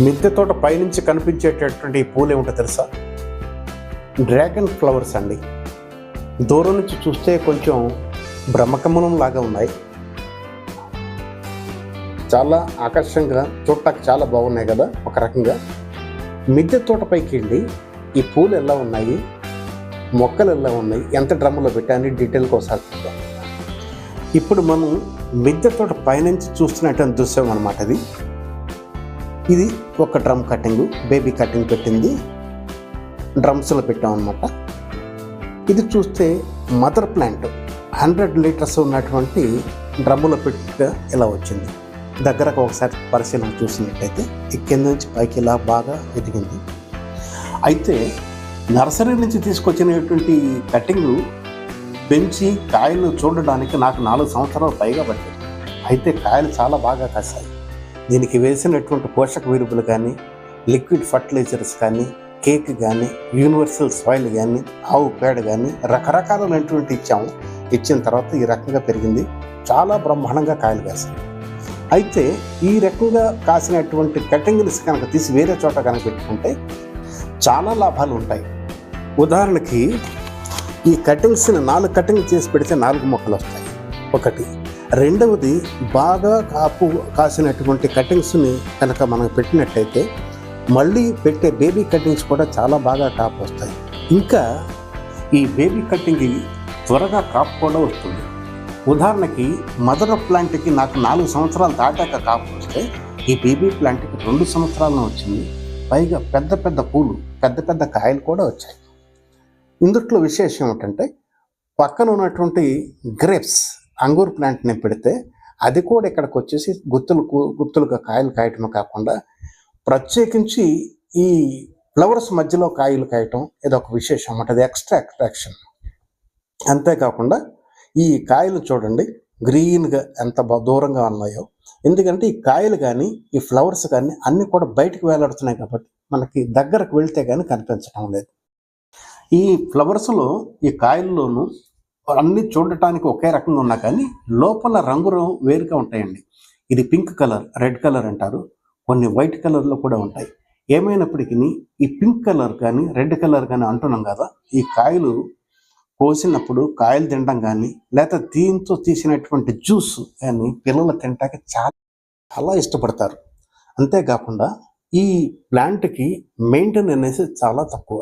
మిద్దె తోట పైనుంచి కనిపించేటటువంటి ఈ పూలు ఏమిటో తెలుసా? డ్రాగన్ ఫ్లవర్స్ అండి. దూరం నుంచి చూస్తే కొంచెం బ్రహ్మకమలం లాగా ఉన్నాయి. చాలా ఆకర్షంగా చూడటానికి చాలా బాగున్నాయి కదా ఒక రకంగా. మిద్దె తోట పైకి వెళ్ళి ఈ పూలు ఎలా ఉన్నాయి? మొక్కలు ఎలా ఉన్నాయి? ఎంత డ్రమ్ములో పెట్టాలని డీటెయిల్గా ఒకసారి చూద్దాం. ఇప్పుడు మనం మిద్దె తోట పైనుంచి చూస్తున్నటువంటి దృశ్యం అనమాట అది. ఇది ఒక డ్రమ్ కటింగ్ బేబీ కటింగ్ పెట్టింది. డ్రమ్స్లో పెట్టాం అనమాట ఇది చూస్తే మదర్ ప్లాంట్ హండ్రెడ్ లీటర్స్ ఉన్నటువంటి డ్రమ్ములో పెట్టి ఇలా వచ్చింది. దగ్గరకు ఒకసారి పరిశీలన చూసినట్టయితే ఈ కింద నుంచి పైకి ఇలా బాగా ఎదిగింది. అయితే నర్సరీ నుంచి తీసుకొచ్చినటువంటి కటింగ్ పెంచి కాయలు చూడడానికి నాకు నాలుగు సంవత్సరాలు పైగా పట్టింది. అయితే కాయలు చాలా బాగా కాసాయి దీనికి వేసినటువంటి పోషక విరుపులు కానీ లిక్విడ్ ఫర్టిలైజర్స్ కానీ కేక్ కానీ యూనివర్సల్ సాయిల్ కానీ ఆవు పేడ కానీ రకరకాలైనటువంటి ఇచ్చాము. ఇచ్చిన తర్వాత ఈ రకంగా పెరిగింది. చాలా బ్రహ్మాండంగా కాయలు కాసింది అయితే ఈ రకంగా కాసినటువంటి కటింగ్స్ కనుక తీసి వేరే చోట కనుక పెట్టుకుంటే చాలా లాభాలు ఉంటాయి. ఉదాహరణకి ఈ కటింగ్స్ని నాలుగు కటింగ్ చేసి పెడితే నాలుగు మొక్కలు వస్తాయి. ఒకటి రెండవది బాగా కాపు కాసినటువంటి కటింగ్స్ని కనుక మనం పెట్టినట్టయితే మళ్ళీ పెట్టే బేబీ కటింగ్స్ కూడా చాలా బాగా కాపు వస్తాయి. ఇంకా ఈ బేబీ కటింగ్ త్వరగా కాపు కూడా వస్తుంది. ఉదాహరణకి మదర్ ప్లాంట్కి నాకు నాలుగు సంవత్సరాలు దాటాక కాపు వస్తే ఈ బేబీ ప్లాంట్కి రెండు సంవత్సరాలను వచ్చింది. పైగా పెద్ద పెద్ద పూలు పెద్ద పెద్ద కాయలు కూడా వచ్చాయి. ఇందుట్లో విశేషం ఏంటంటే పక్కన ఉన్నటువంటి గ్రేప్స్ అంగూర్ ప్లాంట్ని పెడితే అది కూడా ఇక్కడికి వచ్చేసి గుత్తులు గుత్తులుగా కాయలు కాయటమే కాకుండా ప్రత్యేకించి ఈ ఫ్లవర్స్ మధ్యలో కాయలు కాయటం ఇది ఒక విశేషం అన్నమాట. అది ఎక్స్ట్రా అట్రాక్షన్. అంతేకాకుండా ఈ కాయలు చూడండి గ్రీన్గా ఎంత బా- దూరంగా ఉన్నాయో. ఎందుకంటే ఈ కాయలు కానీ ఈ ఫ్లవర్స్ కానీ అన్నీ కూడా బయటకు వేలాడుతున్నాయి కాబట్టి మనకి దగ్గరకు వెళ్తే కానీ కనిపించడం లేదు. ఈ ఫ్లవర్స్లో ఈ కాయల్లోనూ అన్ని చూడటానికి ఒకే రకంగా ఉన్నా కానీ లోపల రంగు వేరుగా ఉంటాయండి. ఇది పింక్ కలర్ రెడ్ కలర్ అంటారు. కొన్ని వైట్ కలర్లో కూడా ఉంటాయి. ఏమైనప్పటికీ ఈ పింక్ కలర్ కానీ రెడ్ కలర్ కానీ అంటున్నాం కదా ఈ కాయలు కోసినప్పుడు కాయలు తినడం కానీ లేదా దీంతో తీసినటువంటి జ్యూస్ కానీ పిల్లలు తినటానికి చాలా చాలా ఇష్టపడతారు. అంతేకాకుండా ఈ ప్లాంట్కి మెయింటైన్ అనేసి చాలా తక్కువ.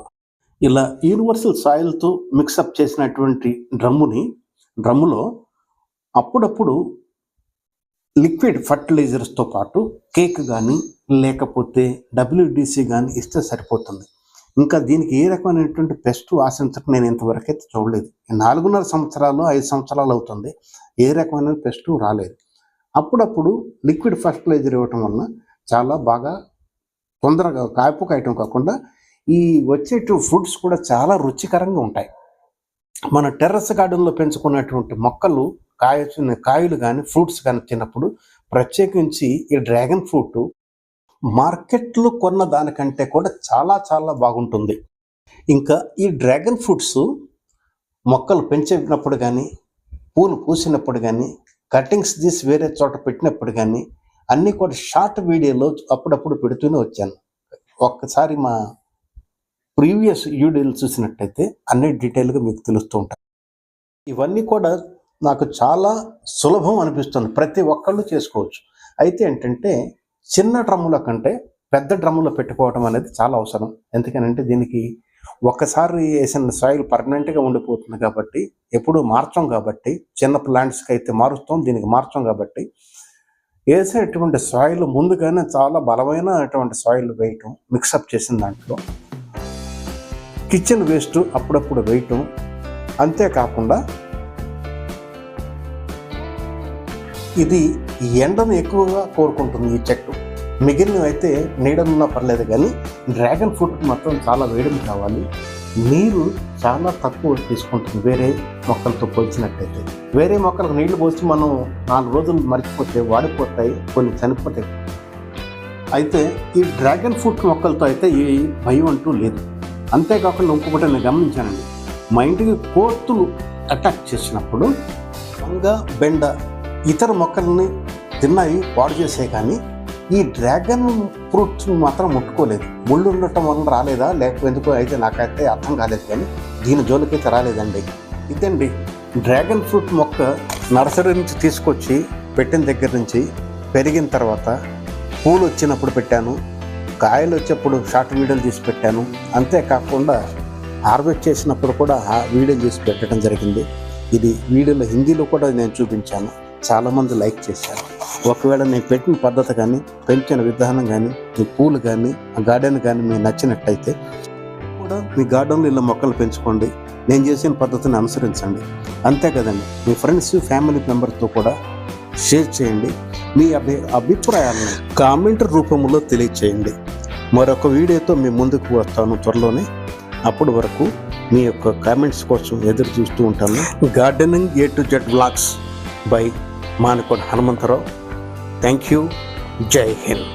ఇలా యూనివర్సల్ సాయిల్తో మిక్సప్ చేసినటువంటి డ్రమ్ముని డ్రమ్ములో అప్పుడప్పుడు లిక్విడ్ ఫర్టిలైజర్స్తో పాటు కేక్ కానీ లేకపోతే డబ్ల్యూడిసి కానీ ఇస్తే సరిపోతుంది. ఇంకా దీనికి ఏ రకమైనటువంటి పెస్ట్ ఆశించడం నేను ఇంతవరకు అయితే చూడలేదు. నాలుగున్నర సంవత్సరాలు ఐదు సంవత్సరాలు అవుతుంది. ఏ రకమైన పెస్ట్ రాలేదు. అప్పుడప్పుడు లిక్విడ్ ఫర్టిలైజర్ ఇవ్వటం వలన చాలా బాగా తొందరగా కాయపు కాయటం కాకుండా ఈ వచ్చేటు ఫ్రూట్స్ కూడా చాలా రుచికరంగా ఉంటాయి. మన టెర్రస్ గార్డెన్లో పెంచుకున్నటువంటి మొక్కలు కాయ కాయలు కానీ ఫ్రూట్స్ కానీ తిన్నప్పుడు ప్రత్యేకించి ఈ డ్రాగన్ ఫ్రూట్ మార్కెట్లో కొన్న దానికంటే కూడా చాలా చాలా బాగుంటుంది. ఇంకా ఈ డ్రాగన్ ఫ్రూట్స్ మొక్కలు పెంచినప్పుడు కానీ పూలు పూసినప్పుడు కానీ కటింగ్స్ తీసి వేరే చోట పెట్టినప్పుడు కానీ అన్నీ కూడా షార్ట్ వీడియోలో అప్పుడప్పుడు పెడుతూనే వచ్చాను. ఒక్కసారి మా ప్రీవియస్ వీడియోలు చూసినట్టయితే అన్ని డీటెయిల్గా మీకు తెలుస్తూ ఉంటాయి. ఇవన్నీ కూడా నాకు చాలా సులభం అనిపిస్తుంది. ప్రతి ఒక్కళ్ళు చేసుకోవచ్చు. అయితే ఏంటంటే చిన్న డ్రమ్ముల కంటే పెద్ద డ్రమ్ములో పెట్టుకోవడం అనేది చాలా అవసరం. ఎందుకనంటే దీనికి ఒక్కసారి వేసిన సాయిల్ పర్మనెంట్గా ఉండిపోతుంది కాబట్టి ఎప్పుడూ మార్చం కాబట్టి చిన్న ప్లాంట్స్కి అయితే మారుస్తాం దీనికి మార్చం కాబట్టి. వేసేటువంటి సాయిల్ ముందుగానే చాలా బలమైన అటువంటి సాయిల్ వేయటం మిక్సప్ చేసిన దాంట్లో. కిచెన్ వేస్ట్ అప్పుడప్పుడు వేయటం అంతేకాకుండా ఇది ఎండను ఎక్కువగా కోరుకుంటుంది ఈ చెట్టు. మిగిలినవి అయితే నీడనున్నా పర్లేదు కానీ డ్రాగన్ ఫ్రూట్ మాత్రం చాలా వేడిమి కావాలి. నీరు చాలా తక్కువ తీసుకుంటుంది వేరే మొక్కలతో పోల్చినట్టయితే. వేరే మొక్కలకు నీళ్ళు పోసి మనం నాలుగు రోజులు మర్చిపోతే వాడిపోతాయి కొన్ని చనిపోతాయి. అయితే ఈ డ్రాగన్ ఫ్రూట్ మొక్కలతో అయితే ఏ భయం అంటూ లేదు. అంతేకాకుండా ఇంకొకటి నేను గమనించానండి. మా ఇంటికి కోర్తులు అటాక్ చేసినప్పుడు వంగ బెండ ఇతర మొక్కల్ని తిన్నాయి పాడు చేసే కానీ ఈ డ్రాగన్ ఫ్రూట్స్ని మాత్రం ముట్టుకోలేదు. ముళ్ళు ఉండటం వల్ల రాలేదా? లేకపోతే ఎందుకో అయితే నాకైతే అర్థం కాలేదు కానీ దీని జోలికైతే రాలేదండి. ఇదండి డ్రాగన్ ఫ్రూట్ మొక్క నర్సరీ నుంచి తీసుకొచ్చి పెట్టిన దగ్గర నుంచి పెరిగిన తర్వాత పూలు వచ్చినప్పుడు పెట్టాను. కాయలు వచ్చేప్పుడు షార్ట్ వీడియోలు తీసి పెట్టాను. అంతేకాకుండా హార్వెస్ట్ చేసినప్పుడు కూడా ఆ వీడియో చేసి పెట్టడం జరిగింది. ఇది వీడియోలో హిందీలో కూడా నేను చూపించాను. చాలామంది లైక్ చేశారు. ఒకవేళ నేను పెట్టిన పద్ధతి కానీ పెంచిన విధానం కానీ మీ పూలు కానీ ఆ గార్డెన్ కానీ మీకు నచ్చినట్టయితే కూడా మీ గార్డెన్లో ఇలా మొక్కలు పెంచుకోండి. నేను చేసిన పద్ధతిని అనుసరించండి. అంతే కదండి. మీ ఫ్రెండ్స్ ఫ్యామిలీ మెంబర్తో కూడా షేర్ చేయండి. మీ అభి అభిప్రాయాలను కామెంట్ రూపంలో తెలియచేయండి. మరొక వీడియోతో మీ ముందుకు వస్తాను త్వరలోనే. అప్పటి వరకు మీ యొక్క కామెంట్స్ కోసం ఎదురు చూస్తూ ఉంటాను. Gardening A to Z blogs by Manakota Hanumantharao. Thank you Jai Hind